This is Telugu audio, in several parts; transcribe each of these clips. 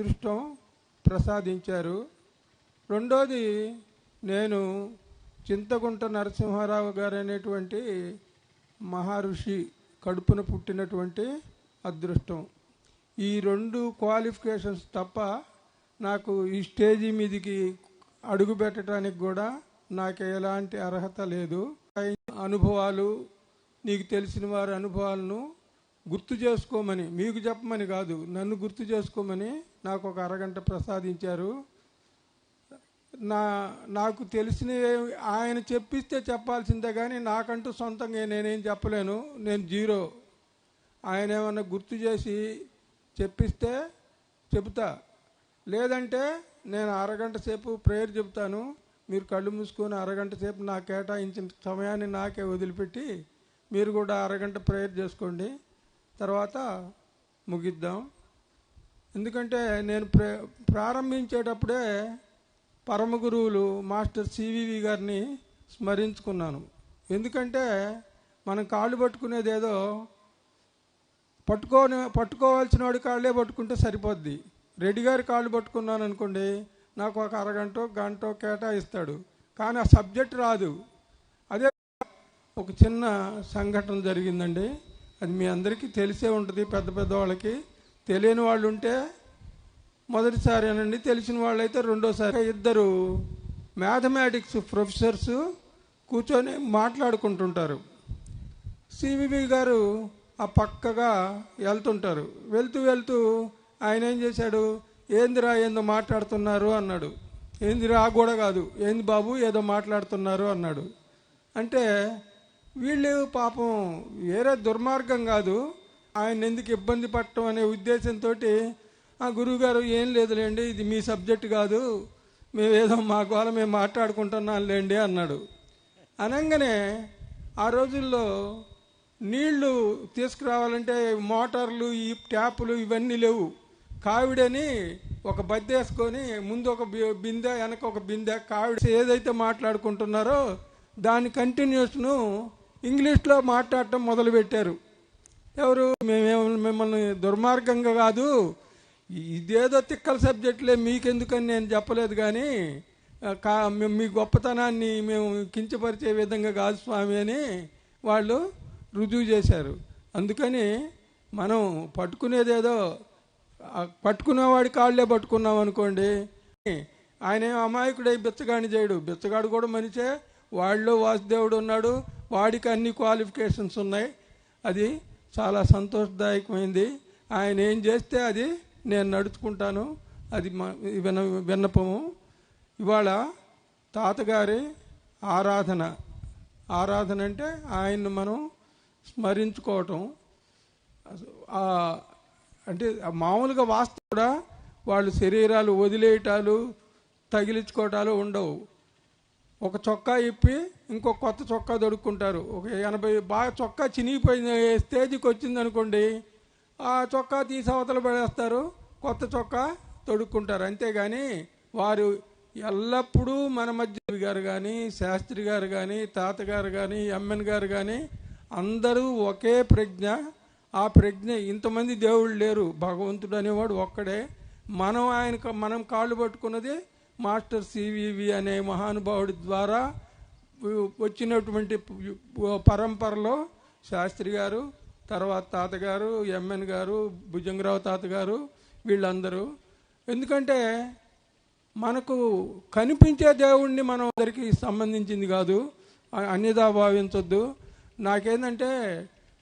అదృష్టం ప్రసాదించారు. రెండోది నేను చింతగుంట నరసింహారావు గారు అనేటువంటి మహర్షి కడుపున పుట్టినటువంటి అదృష్టం. ఈ రెండు క్వాలిఫికేషన్స్ తప్ప నాకు ఈ స్టేజీ మీదికి అడుగు పెట్టడానికి కూడా నాకు ఎలాంటి అర్హత లేదు. అనుభవాలు నీకు తెలిసిన వారి అనుభవాలను గుర్తు చేసుకోమని మీకు చెప్పమని కాదు నన్ను గుర్తు చేసుకోమని నాకు ఒక అరగంట ప్రసాదించారు. నా నాకు తెలిసిన ఆయన చెప్పిస్తే చెప్పాల్సిందే కానీ నాకంటూ సొంతంగా నేనేం చెప్పలేను నేను జీరో. ఆయన ఏమన్నా గుర్తు చేసి చెప్పిస్తే చెబుతా. లేదంటే నేను అరగంట సేపు ప్రేయర్ చెబుతాను మీరు కళ్ళు మూసుకొని అరగంట సేపు నాకు కేటాయించిన సమయాన్ని నాకే వదిలిపెట్టి మీరు కూడా అరగంట ప్రేయర్ చేసుకోండి. తర్వాత ముగిద్దాం. ఎందుకంటే నేను ప్రే ప్రారంభించేటప్పుడే పరమ గురువులు మాస్టర్ సివివి గారిని స్మరించుకున్నాను. ఎందుకంటే మనం కాళ్ళు పట్టుకునేది ఏదో పట్టుకోని పట్టుకోవాల్సిన వాడి కాళ్ళే పట్టుకుంటే సరిపోద్ది. రెడ్డి గారి కాళ్ళు పట్టుకున్నాను అనుకోండి నాకు ఒక అరగంట గంట కేటాయిస్తాడు. కానీ ఆ సబ్జెక్ట్ రాదు. అదే ఒక చిన్న సంఘటన జరిగిందండి. అది మీ అందరికీ తెలిసే ఉంటుంది పెద్ద పెద్ద వాళ్ళకి. తెలియని వాళ్ళు ఉంటే మొదటిసారి అనండి తెలిసిన వాళ్ళైతే రెండోసారి. ఇద్దరు మ్యాథమెటిక్స్ ప్రొఫెసర్స్ కూర్చొని మాట్లాడుకుంటుంటారు. సివివి గారు ఆ పక్కగా వెళ్తుంటారు. వెళ్తూ వెళ్తూ ఆయన ఏం చేశాడు? ఏందిరా ఏందో మాట్లాడుతున్నారు అన్నాడు. ఏందిరా కూడా కాదు. ఏంది బాబు ఏదో మాట్లాడుతున్నారు అన్నాడు. అంటే వీళ్ళు పాపం వేరే దుర్మార్గం కాదు. ఆయన ఎందుకు ఇబ్బంది పడటం అనే ఉద్దేశంతో ఆ గురువుగారు ఏం లేదులేండి ఇది మీ సబ్జెక్ట్ కాదు. మేము ఏదో మా గోల మేము మాట్లాడుకుంటున్నాం లేండి అన్నాడు. అనగానే ఆ రోజుల్లో నీళ్ళు తీసుకురావాలంటే మోటార్లు ఈ ట్యాపులు ఇవన్నీ లేవు. కావిడని ఒక బద్ద వేసుకొని ముందు ఒక బిందె వెనక ఒక బిందె కావిడ ఏదైతే మాట్లాడుకుంటున్నారో దాని కంటిన్యూస్ను ఇంగ్లీష్లో మాట్లాడటం మొదలుపెట్టారు. ఎవరు? మేమేమో మిమ్మల్ని దుర్మార్గంగా కాదు ఇదేదో తిక్కల సబ్జెక్టులే మీకెందుకని నేను చెప్పలేదు కానీ కా మీ- మీ గొప్పతనాన్ని మేము కించపరిచే విధంగా కాదు స్వామి అని వాళ్ళు రుజువు చేశారు. అందుకని మనం పట్టుకునేదేదో పట్టుకునేవాడి కాళ్ళే పట్టుకున్నాం అనుకోండి. ఆయన అమాయకుడై బిచ్చగాని చేయడు. బిచ్చగాడు కూడా మనిషే. వాళ్ళలో వాసుదేవుడు ఉన్నాడు. వాడికి అన్ని క్వాలిఫికేషన్స్ ఉన్నాయి. అది చాలా సంతోషదాయకమైంది. ఆయన ఏం చేస్తే అది నేను నడుచుకుంటాను. అది మా విన్న విన్నపము. ఇవాళ తాతగారి ఆరాధన. ఆరాధన అంటే ఆయన్ని మనం స్మరించుకోవటం. అంటే మామూలుగా వాస్తు కూడా వాళ్ళు శరీరాలు వదిలేయటాలు తగిలించుకోవటాలు ఉండవు. ఒక చొక్కా ఇప్పి ఇంకో కొత్త చొక్కా దొడుక్కుంటారు. ఒక ఎనభై బాగా చొక్కా చినిగిపోయిన స్టేజ్కి వచ్చింది అనుకోండి ఆ చొక్కా తీసి అవతల పడేస్తారు కొత్త చొక్కా తొడుక్కుంటారు. అంతేగాని వారు ఎల్లప్పుడూ మన మధ్య గారు కానీ శాస్త్రి గారు కానీ తాతగారు కానీ ఎమ్మెన్ గారు కానీ అందరూ ఒకే ప్రజ్ఞ. ఆ ప్రజ్ఞ ఇంతమంది దేవుళ్ళు లేరు. భగవంతుడు అనేవాడు ఒక్కడే. మనం ఆయన మనం కాళ్ళు పట్టుకున్నది మాస్టర్ సివివి అనే మహానుభావుడి ద్వారా వచ్చినటువంటి పరంపరలో శాస్త్రి గారు తర్వాత తాతగారు ఎంఎన్ గారు భుజంగరావు తాతగారు వీళ్ళందరూ. ఎందుకంటే మనకు కనిపించే దేవుణ్ణి మనం అందరికీ సంబంధించింది కాదు. అన్యదా భావించొద్దు. నాకేంటంటే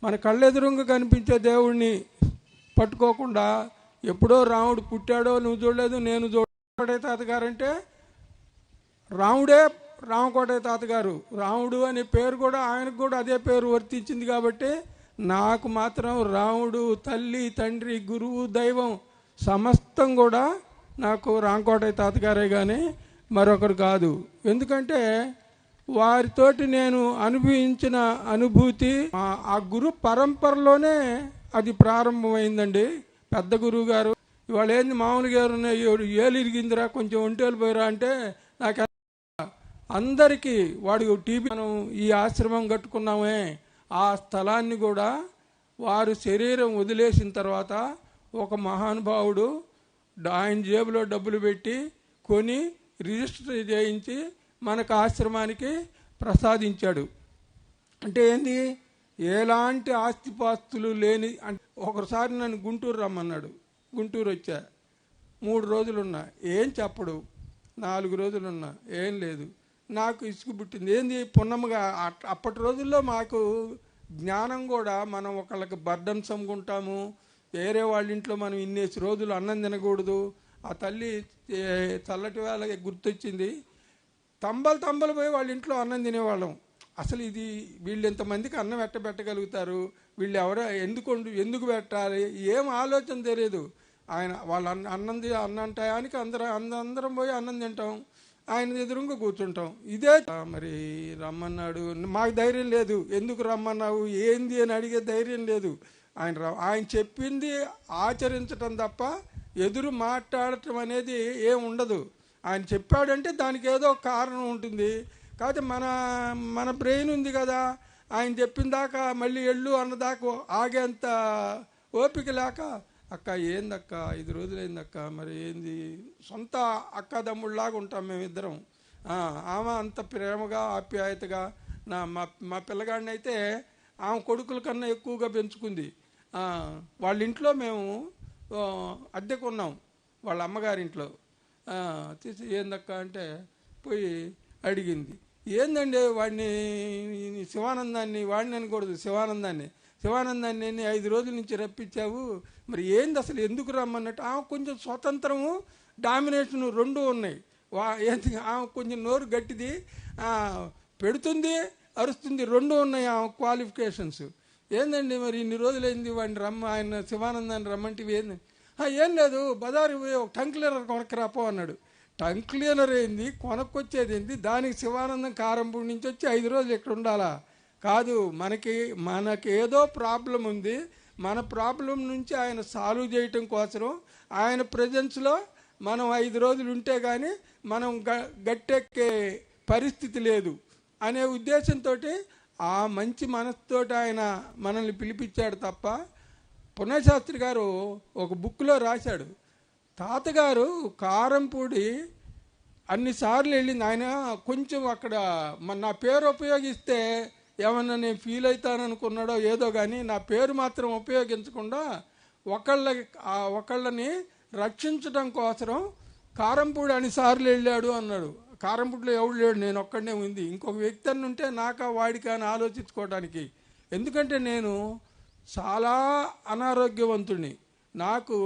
మన కళ్ళెదురుగా కనిపించే దేవుణ్ణి పట్టుకోకుండా ఎప్పుడో రాముడు పుట్టాడో నువ్వు చూడలేదు నేను చూడ తాతగారంటే రాముడే రామకోటయ్య తాతగారు. రాముడు అనే పేరు కూడా ఆయనకు కూడా అదే పేరు వర్తించింది కాబట్టి నాకు మాత్రం రాముడు తల్లి తండ్రి గురువు దైవం సమస్తం కూడా నాకు రామకోటయ్య తాతగారే కానీ మరొకరు కాదు. ఎందుకంటే వారితోటి నేను అనుభవించిన అనుభూతి ఆ- ఆ గురు పరంపరలోనే అది ప్రారంభమైందండి. పెద్ద గురువు గారు ఇవాళ ఏంది మామూలుగా ఎవరు ఏలు ఇరిగిందిరా కొంచెం ఒంటేలు పోయిరా అంటే నాకు అందరికీ వాడు టీబీ మనం ఈ ఆశ్రమం కట్టుకున్నామే. ఆ స్థలాన్ని కూడా వారు శరీరం వదిలేసిన తర్వాత ఒక మహానుభావుడు ఆయన జేబులో డబ్బులు పెట్టి కొని రిజిస్టర్ చేయించి మనకు ఆశ్రమానికి ప్రసాదించాడు. అంటే ఏంది? ఎలాంటి ఆస్తిపాస్తులు లేని అంటే ఒకసారి నన్ను గుంటూరు రమ్మన్నాడు. గుంటూరు వచ్చా మూడు రోజులున్నా. ఏం చెప్పడు? నాలుగు రోజులున్నా. ఏం లేదు. నాకు ఇసుకు పుట్టింది. ఏంది పున్నమ్మగా? అట్- అప్పటి రోజుల్లో మాకు జ్ఞానం కూడా మనం ఒకళ్ళకి బర్డన్ సమ్ముకుంటాము. వేరే వాళ్ళ ఇంట్లో మనం ఇన్నేసి రోజులు అన్నం తినకూడదు. ఆ తల్లి చల్లటి వేళ గుర్తొచ్చింది. తంబలు తంబలు పోయి వాళ్ళ ఇంట్లో అన్నం తినేవాళ్ళం. అసలు ఇది వీళ్ళు ఇంతమందికి అన్నం ఎట్ట పెట్టగలుగుతారు వీళ్ళు ఎవరో ఎందుకు ఎందుకు పెట్టాలి ఏం ఆలోచన తెలియదు ఆయన వాళ్ళ అన్న అన్నం అన్నం టయానికి అందరం అందరం పోయి అన్నం తింటాం. ఆయన ఎదురుగా కూర్చుంటాం. ఇదే మరి రమ్మన్నాడు. మాకు ధైర్యం లేదు. ఎందుకు రమ్మన్నావు? ఏంది అని అడిగే ధైర్యం లేదు. ఆయన ఆయన చెప్పింది ఆచరించటం తప్ప ఎదురు మాట్లాడటం అనేది ఏం ఉండదు. ఆయన చెప్పాడంటే దానికి ఏదో కారణం ఉంటుంది. కాకపోతే మన మన బ్రెయిన్ ఉంది కదా. ఆయన చెప్పిన దాకా మళ్ళీ ఎళ్ళు అన్నదాకా ఆగేంత ఓపిక లేక అక్క ఏందక్క? ఐదు రోజులైందక్క? మరి ఏంది? సొంత అక్క తమ్ముళ్ళలాగా ఉంటాం మేమిద్దరం. ఆమె అంత ప్రేమగా ఆప్యాయతగా నా మా మా పిల్లగాడిని అయితే ఆమె కొడుకుల కన్నా ఎక్కువగా పెంచుకుంది. వాళ్ళ ఇంట్లో మేము అద్దెకున్నాం వాళ్ళ అమ్మగారింట్లో తీసి ఏందక్క? అంటే పోయి అడిగింది. ఏందండి వాడిని శివానందాన్ని వాడిని అనకూడదు శివానందాన్ని. శివానందాన్ని నేను ఐదు రోజుల నుంచి రప్పించావు? మరి ఏంది అసలు ఎందుకు రమ్మన్నట్టు? ఆమె కొంచెం స్వతంత్రము డామినేషన్ రెండు ఉన్నాయి. వా ఏంది? ఆమె కొంచెం నోరు గట్టిది పెడుతుంది అరుస్తుంది రెండు ఉన్నాయి ఆమె క్వాలిఫికేషన్స్. ఏందండి మరి ఇన్ని రోజులైంది వాడిని రమ్మ ఆయన శివానందాన్ని రమ్మంటివి ఏంది? "ఆ, ఏం లేదు బజారు టంక్లర్ ఒక టంక్ అన్నాడు. టంగ్ క్లీనర్ ఏంది కొనక్కొచ్చేది ఏంది దానికి శివానందం కారంపూడి నుంచి వచ్చి ఐదు రోజులు ఇక్కడ ఉండాలా? కాదు మనకి మనకి ఏదో ప్రాబ్లం ఉంది. మన ప్రాబ్లం నుంచి ఆయన సాల్వ్ చేయటం కోసం ఆయన ప్రజెన్స్లో మనం ఐదు రోజులు ఉంటే కానీ మనం గ గట్టెక్కే పరిస్థితి లేదు. అనే ఉద్దేశంతో ఆ మంచి మనసుతోటి ఆయన మనల్ని పిలిపించాడు తప్ప పుణ్యశాస్త్రి గారు ఒక బుక్లో రాశాడు. తాతగారు కారంపూడి అన్నిసార్లు వెళ్ళింది ఆయన కొంచెం అక్కడ మన నా పేరు ఉపయోగిస్తే ఏమన్నా నేను ఫీల్ అవుతాననుకున్నాడో ఏదో కానీ నా పేరు మాత్రం ఉపయోగించకుండా ఒకళ్ళ ఒకళ్ళని రక్షించడం కోసం కారంపూడి అన్నిసార్లు వెళ్ళాడు అన్నాడు. కారంపూడిలో ఎవడు లేడు నేను ఒక్కడనే ఉంది. ఇంకొక వ్యక్తి అని ఉంటే నాకా వాడికా అని ఆలోచించుకోవడానికి ఎందుకంటే నేను చాలా అనారోగ్యవంతుడిని నాకు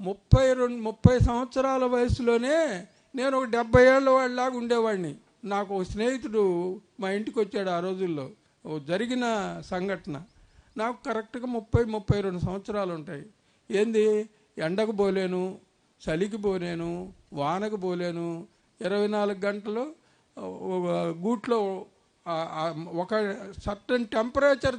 ముప్పై రెండు ముప్పై సంవత్సరాల వయసులోనే నేను ఒక డెబ్బై ఏళ్ళ వాళ్ళలాగా ఉండేవాడిని. నాకు ఒక స్నేహితుడు మా ఇంటికి వచ్చాడు ఆ రోజుల్లో. జరిగిన సంఘటన. నాకు కరెక్ట్గా ముప్పై ముప్పై రెండు సంవత్సరాలు ఉంటాయి. ఏంది? ఎండకు పోలేను చలికి పోలేను వానకు పోలేను. ఇరవై నాలుగు గంటలు గూట్లో ఒక సర్టన్ టెంపరేచర్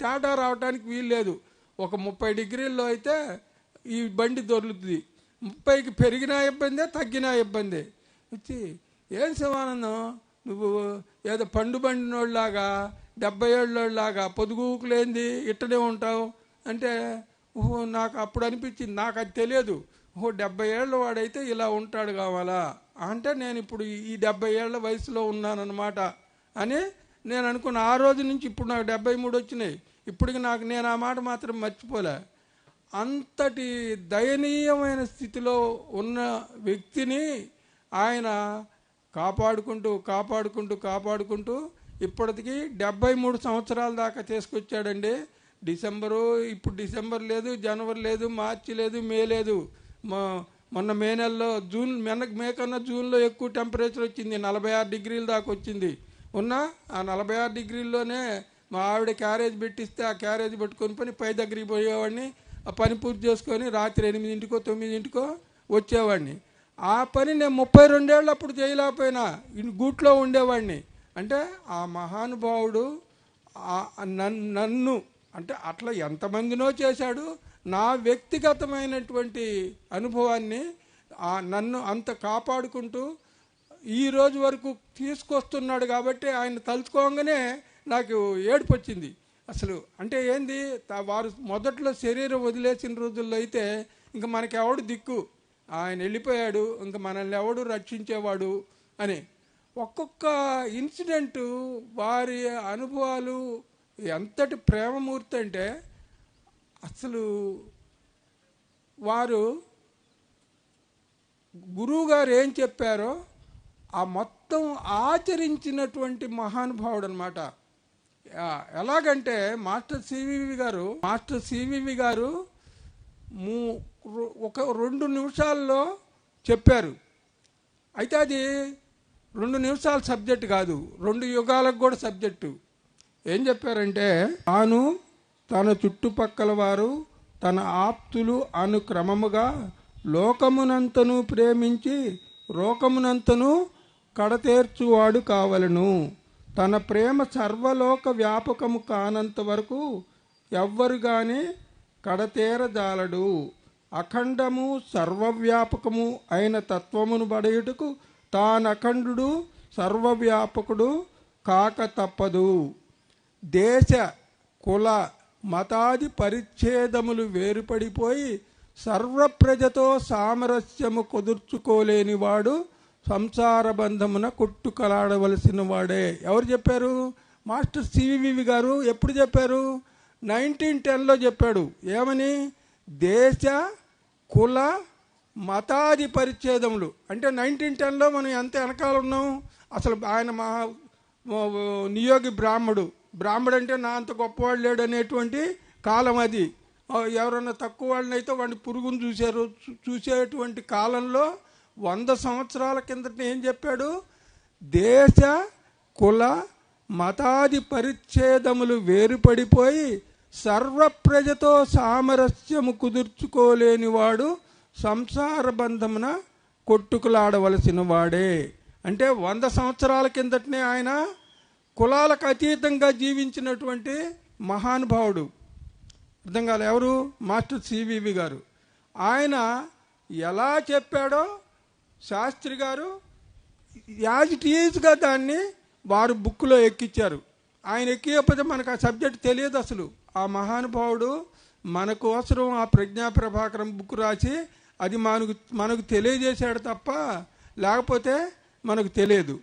తేడా రావడానికి వీల్లేదు. ఒక ముప్పై డిగ్రీల్లో అయితే ఈ బండి దొరుకుతుంది ముప్పైకి పెరిగినా ఇబ్బందే తగ్గినా ఇబ్బందే. వచ్చి ఏం శివానందం? నువ్వు ఏదో పండు బండినోళ్ళలాగా డెబ్బై ఏళ్ళోళ్ళలాగా పొదుగుకులేంది ఇట్టనే ఉంటావు. అంటే ఓహో నాకు అప్పుడు అనిపించింది నాకు అది తెలియదు. ఓహో డెబ్బై ఏళ్ళ వాడైతే ఇలా ఉంటాడు కావాలా? అంటే నేను ఇప్పుడు ఈ డెబ్బై ఏళ్ళ వయసులో ఉన్నానన్నమాట. అని నేను అనుకున్న ఆ రోజు నుంచి ఇప్పుడు నాకు డెబ్బై మూడు వచ్చినాయి. ఇప్పటికి నాకు నేను ఆ మాట మాత్రం మర్చిపోలే. అంతటి దయనీయమైన స్థితిలో ఉన్న వ్యక్తిని ఆయన కాపాడుకుంటూ కాపాడుకుంటూ కాపాడుకుంటూ ఇప్పటికి డెబ్బై మూడు సంవత్సరాల దాకా తీసుకొచ్చాడండి. డిసెంబరు ఇప్పుడు డిసెంబర్ లేదు జనవరి లేదు మార్చి లేదు మే లేదు. మా మొన్న మే నెలలో జూన్ మెన మే కన్నా జూన్లో ఎక్కువ టెంపరేచర్ వచ్చింది నలభై ఆరు డిగ్రీల దాకా వచ్చింది. ఉన్నా ఆ నలభై ఆరు డిగ్రీల్లోనే మా ఆవిడ క్యారేజ్ పెట్టిస్తే ఆ క్యారేజ్ పట్టుకొని పని పై దగ్గరికి పోయేవాడిని. ఆ పని పూర్తి చేసుకొని రాత్రి ఎనిమిదింటికో తొమ్మిదింటికో వచ్చేవాడిని. ఆ పని నేను ముప్పై రెండేళ్ళు అప్పుడు చేయలేకపోయినా గూట్లో ఉండేవాడిని. అంటే ఆ మహానుభావుడు నన్- నన్ను అంటే అట్లా ఎంతమందినో చేశాడు. నా వ్యక్తిగతమైనటువంటి అనుభవాన్ని నన్ను అంత కాపాడుకుంటూ ఈ రోజు వరకు తీసుకొస్తున్నాడు కాబట్టి ఆయన తలుచుకోగానే నాకు ఏడుపు వచ్చింది అసలు అంటే ఏంది? వారు మొదట్లో శరీరం వదిలేసిన రోజుల్లో అయితే ఇంక మనకి ఎవడు దిక్కు? ఆయన వెళ్ళిపోయాడు ఇంక మనల్ని ఎవడు రక్షించేవాడు అని. ఒక్కొక్క ఇన్సిడెంట్ వారి అనుభవాలు ఎంతటి ప్రేమమూర్తి అంటే అసలు వారు గురువు గారు ఏం చెప్పారో ఆ మొత్తం ఆచరించినటువంటి మహానుభావుడు అనమాట ఎలాగంటే మాస్టర్ సివివి గారు మాస్టర్ సివివి గారు మూ- ఒక రెండు నిమిషాల్లో చెప్పారు. అయితే అది రెండు నిమిషాల సబ్జెక్ట్ కాదు రెండు యుగాలకు కూడా సబ్జెక్టు. ఏం చెప్పారంటే తాను తన చుట్టుపక్కల వారు తన ఆప్తులు అనుక్రమముగా లోకమునంతను ప్రేమించి లోకమునంతను కడతేర్చువాడు కావలను. తన ప్రేమ సర్వలోక వ్యాపకము కానంత వరకు ఎవ్వరుగానే కడతేరజాలడు. అఖండము సర్వవ్యాపకము అయిన తత్వమును బడయుటకు తానఖండు సర్వవ్యాపకుడు కాక తప్పదు. దేశ కుల మతాది పరిచ్ఛేదములు వేరుపడిపోయి సర్వప్రజతో సామరస్యము కుదుర్చుకోలేని వాడు సంసార బంధమున కొట్టుకలాడవలసిన వాడే. ఎవరు చెప్పారు? మాస్టర్ సివివి గారు ఎప్పుడు చెప్పారు? నైన్టీన్ టెన్లో చెప్పాడు. ఏమని? దేశ కుల మతాది పరిచ్ఛేదములు. అంటే నైన్టీన్ టెన్లో మనం ఎంత వెనకాల ఉన్నాం? అసలు ఆయన మా నియోగి బ్రాహ్మడు. బ్రాహ్మడు అంటే నా అంత గొప్పవాడు లేడు అనేటువంటి కాలం అది. ఎవరన్నా తక్కువ వాళ్ళని అయితే వాడిని పురుగును చూశారు చూసేటువంటి కాలంలో వంద సంవత్సరాల కిందట ఏం చెప్పాడు? దేశ కుల మతాది పరిచ్ఛేదములు వేరుపడిపోయి సర్వప్రజతో సామరస్యము కుదుర్చుకోలేని వాడు సంసార బంధమున కొట్టుకులాడవలసిన వాడే. అంటే వంద సంవత్సరాల కిందటనే ఆయన కులాలకు అతీతంగా జీవించినటువంటి మహానుభావుడు. అర్థం కాలే ఎవరు? మాస్టర్ సివివి గారు. ఆయన ఎలా చెప్పాడో శాస్త్రి గారు యాజ్ ఇట్ ఈజ్గా దాన్ని వారు బుక్లో ఎక్కించారు ఆయన ఎక్కియకపోతే మనకు ఆ సబ్జెక్ట్ తెలియదు అసలు. ఆ మహానుభావుడు మన కోసరం ఆ ప్రజ్ఞా ప్రభాకరం బుక్ రాసి అది మనకు మనకు తెలియజేశాడు తప్ప లేకపోతే మనకు తెలియదు.